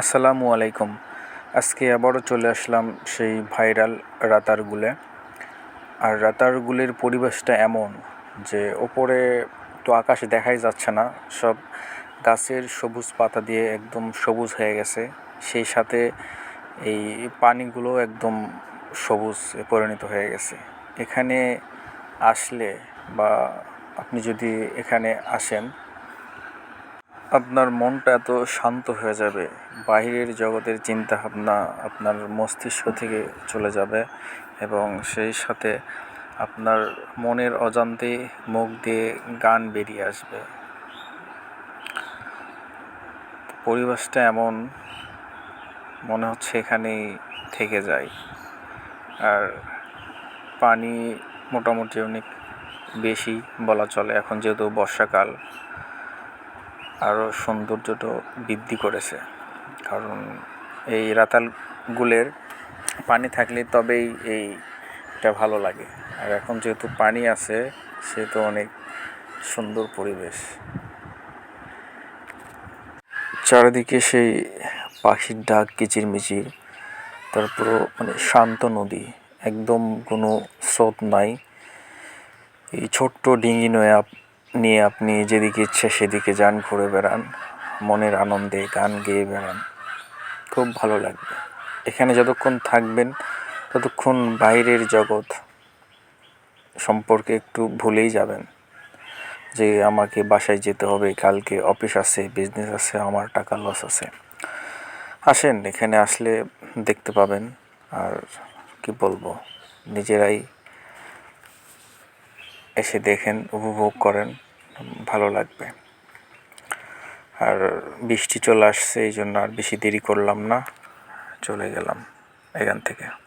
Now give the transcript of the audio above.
আসসালামু আলাইকুম। আজকে আবারও চলে আসলাম সেই ভাইরাল রাতারগুলে। আর রাতারগুলের পরিবেশটা এমন যে ওপরে তো আকাশে দেখাই যাচ্ছে না, সব গাছের সবুজ পাতা দিয়ে একদম সবুজ হয়ে গেছে। সেই সাথে এই পানিগুলো একদম সবুজ পরিণত হয়ে গেছে। এখানে আসলে বা আপনি যদি এখানে আসেন আপনার মনটা এত শান্ত হয়ে যাবে, বাহিরের জগতের চিন্তা ভাবনা আপনার মস্তিষ্ক থেকে চলে যাবে এবং সেই সাথে আপনার মনের অজান্তে মুখ দিয়ে গান বেরিয়ে আসবে। পরিবেশটা এমন, মনে হচ্ছে এখানেই থেকে যায়। আর পানি মোটামুটি অনেক বেশি বলা চলে, এখন যেহেতু বর্ষাকাল। আরও সৌন্দর্যটা বৃদ্ধি করেছে। কারণ এই রাতালগুলের পানি থাকলে তবেই এইটা ভালো লাগে। আর এখন যেহেতু পানি আছে, সেহেতু অনেক সুন্দর পরিবেশ। চারিদিকে সেই পাখির ডাক, কিচিরমিচির তারপরও মানে শান্ত নদী, একদম কোনো স্রোত নাই। এই ছোট্ট ডিঙি নয়ে নিয়ে আপনি যেদিকে ইচ্ছে সেদিকে যান, ঘুরে বেড়ান, মনের আনন্দে গান গেয়ে বেড়ান। খুব ভালো লাগবে। এখানে যতক্ষণ থাকবেন, ততক্ষণ বাইরের জগৎ সম্পর্কে একটু ভুলেই যাবেন। যে আমাকে বাসায় যেতে হবে, কালকে অফিস আছে, বিজনেস আছে, আমার টাকা লস আছে। আসেন, এখানে আসলে দেখতে পাবেন। আর কি বলব, নিজেরাই এসে দেখেন, উপভোগ করেন, ভালো লাগবে। আর বৃষ্টি চলে আসছে, এই জন্য আর বেশি দেরি করলাম না। চলে গেলাম এখান থেকে।